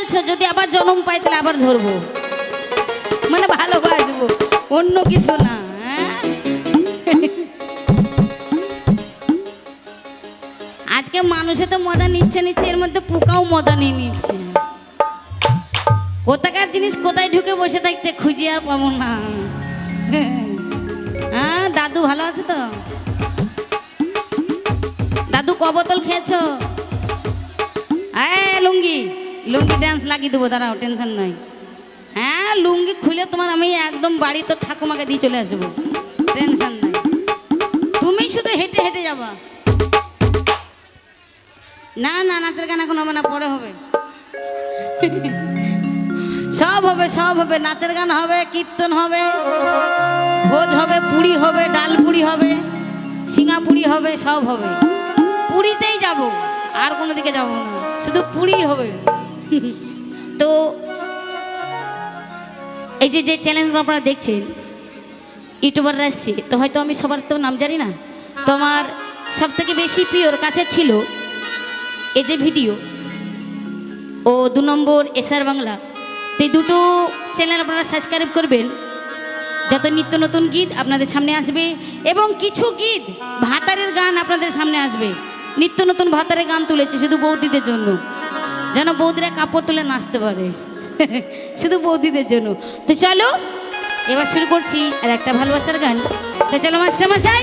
বলছো, যদি আবার জন্ম পাই তাহলে আবার ধরবো। মানে ভালোবাসবো, অন্য কিছু না হ্যাঁ? আজকে মানুষে তো মজা নিচ্ছে নিচ্ছে, এর মধ্যে পোকাও মজা নিয়ে নিচ্ছে। কোথাকার জিনিস কোথায় ঢুকে বসে থাকছে খুঁজে আর পাবো না। হ্যাঁ দাদু ভালো আছে তো? দাদু ক বোতল খেয়েছো? লুঙ্গি। লুঙ্গি ড্যান্স লাগিয়ে দেবো, দাঁড়াও টেনশন নাই। হ্যাঁ লুঙ্গি খুলে তোমার আমি একদম বাড়ি তো ঠাকুমাকে দিয়ে চলে আসব। টেনশন নাই। তুমি শুধু হেঁটে হেঁটে যাবা। না না, নাচের গান এখন হবে না, পরে হবে। সব হবে সব হবে, নাচের গান হবে, কীর্তন হবে, ভোজ হবে, পুরি হবে ডাল পুরি হবে সিঙ্গা পুরি হবে, সব হবে। পুরীতেই যাব, আর কোনো দিকে যাব না। শুধু পুরি হবে। তো এই যে যে চ্যানেলগুলো আপনারা দেখছেন ইউটিউবাররা এসছে, তো হয়তো আমি সবার তো নাম জানি না। তোমার সব থেকে বেশি প্রিয়র কাছে ছিল এই যে ভিডিও ও দু নম্বর এসআর বাংলা। তো এই দুটো চ্যানেল আপনারা সাবস্ক্রাইব করবেন। যত নিত্য নতুন গীত আপনাদের সামনে আসবে এবং কিছু গীত, ভাতারের গান আপনাদের সামনে আসবে। নিত্য নতুন ভাতারের গান তুলেছে শুধু বৌদিদের জন্য। যেন বৌদিরা কাপড় তুলে নাচতে পারে। শুধু বৌদিদের জন্য। তো চলো, এবার শুরু করছি আর একটা ভালোবাসার গান। তো চলো মাস্টার মশাই।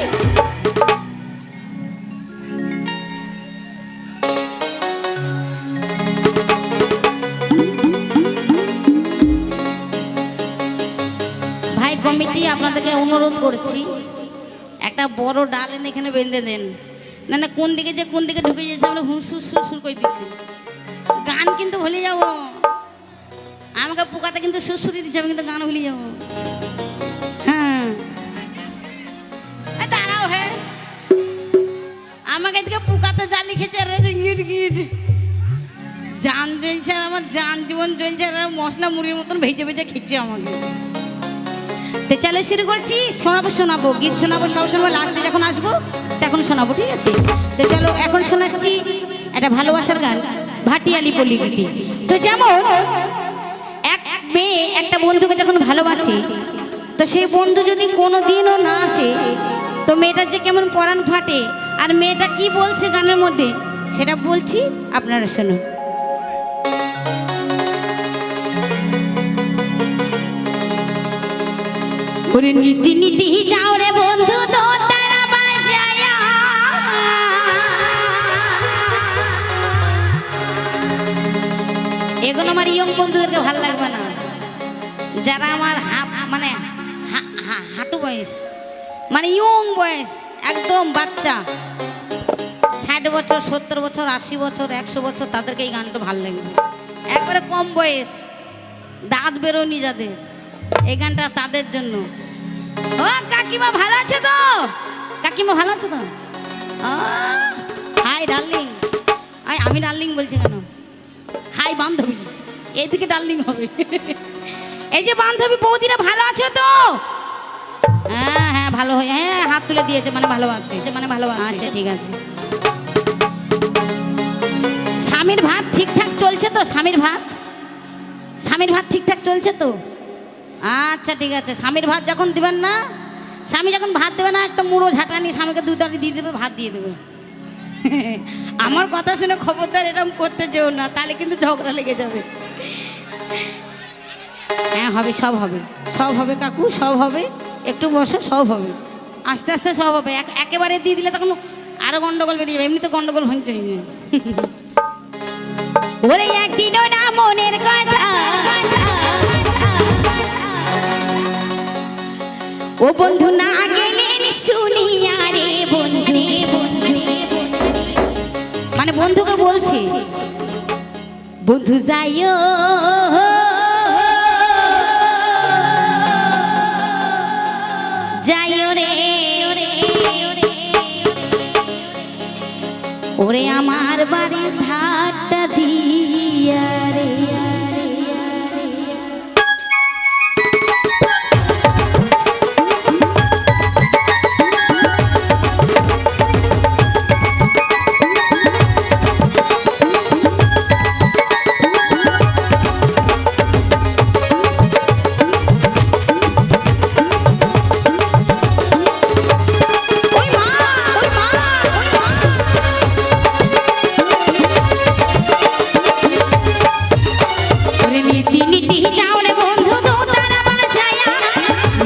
ভাই, কমিটি আপনাদেরকে অনুরোধ করছি, একটা বড় ডাল এনে এখানে বেঁধে দেন। না না, কোন দিকে যে কোন দিকে ঢুকে যাচ্ছে, আমরা হুঁসুর সুর সুর করে দিচ্ছি। গান কিন্তু ভুলে যাব। আমাকে পোকাতে কিন্তু সুরসুরি দিচ্ছে আমি কিন্তু গান ভুলে যাব। হ্যাঁ। দাঁড়াও হ্যাঁ আমাকে এদিকে পোকাতে জালি খেছে রে, যে গিট গিট। জান জ্বলছে আর আমার জান জীবন জ্বলছে আর মশলা মুড়ির মতন ভেজে ভেজে খেচ্ছে আমাকে। তো চলে শুরু করছি, শোনাবো শোনাবো, গীত শোনাবো, সব শোনাবো লাস্টে যখন আসব, তখন শোনাবো, ঠিক আছে? তো চলো, এখন শোনাচ্ছি একটা ভালোবাসার গান। ভাটিয়ালি পল্লী তো যেমন, এক মেয়ে একটা বন্ধুকে যখন ভালোবাসে, তো সেই বন্ধু যদি কোনো দিনও না আসে, তো মেয়েটার যে কেমন পরাণ ফাটে, আর মেয়েটা কি বলছে গানের মধ্যে, সেটা বলছি আপনারা ওরে নীতি নীতি, যাও রে বন্ধু, তো বন্ধুদেরকে ভালো লাগবে না। যারা আমার হা- মানে হাঁটু বয়স মানে ইয়ং বয়স, একদম বাচ্চা, ষাট বছর, সত্তর বছর, আশি বছর, একশো বছর, তাদেরকে এই গানটা ভালো লাগবে। একবারে কম বয়স, দাঁত বেরোনি যাদের, এই গানটা তাদের জন্য। ও, কাকিমা ভালো আছে তো? কাকিমা ভালো আছে তো? হাই ডার্লিং আমি ডার্লিং বলছি কেন? হাই বান্ধবী। এদিকে ডার্লিং হবে। এই যে বান্ধবী বৌদিরা ভালো আছো তো? হ্যাঁ হ্যাঁ ভালো হয়ে হ্যাঁ হাত তুলে দিয়েছে মানে ভালো আছে। মানে ভালো আছে। আচ্ছা ঠিক আছে। স্বামীর ভাত ঠিকঠাক চলছে তো স্বামীর ভাত? স্বামীর ভাত ঠিকঠাক চলছে তো? আচ্ছা ঠিক আছে। স্বামীর ভাত যখন দিবেন না স্বামী যখন ভাত দেবে না একটা মুড়ো ঝাঁটা নিয়ে স্বামীকে দুধ দিয়ে দেবে ভাত দিয়ে দেবে। আমার কথা শুনে খবরদার এরকম করতে যেও না, তাহলে কিন্তু ঝগড়া লেগে যাবে। হ্যাঁ হবে, সব হবে। সব হবে কাকু, সব হবে। একটু বসো, সব হবে। আস্তে আস্তে সব হবে। এক- একেবারে দিয়ে দিলে তখন আরও গন্ডগোল বেরিয়ে যাবে। এমনি তো গন্ডগোল হচ্ছে ওরে একদিনও না মনের কথা। ও বন্ধু, না বন্ধুকে বলছি বন্ধু যাইও। রে। ওরে আমার বাড়ির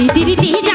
রীতি রীতি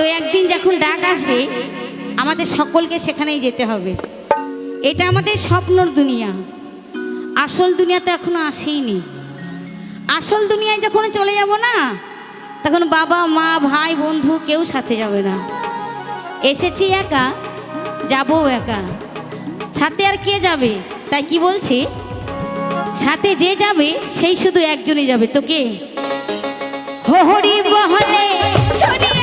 তো একদিন যখন ডাক আসবে, আমাদের সকলকে সেখানেই যেতে হবে। এটা আমাদের স্বপ্নর দুনিয়া। আসল দুনিয়া তো এখনও আসেইনি। আসল দুনিয়ায় যখন চলে যাব না, তখন বাবা, মা, ভাই, বন্ধু কেউ সাথে যাবে না। এসেছি একা যাব একা। সাথে আর কে যাবে? তাই কি বলছি? সাথে যে যাবে, সেই শুধু একজনই যাবে। তোকে হরি বহলে, শুনি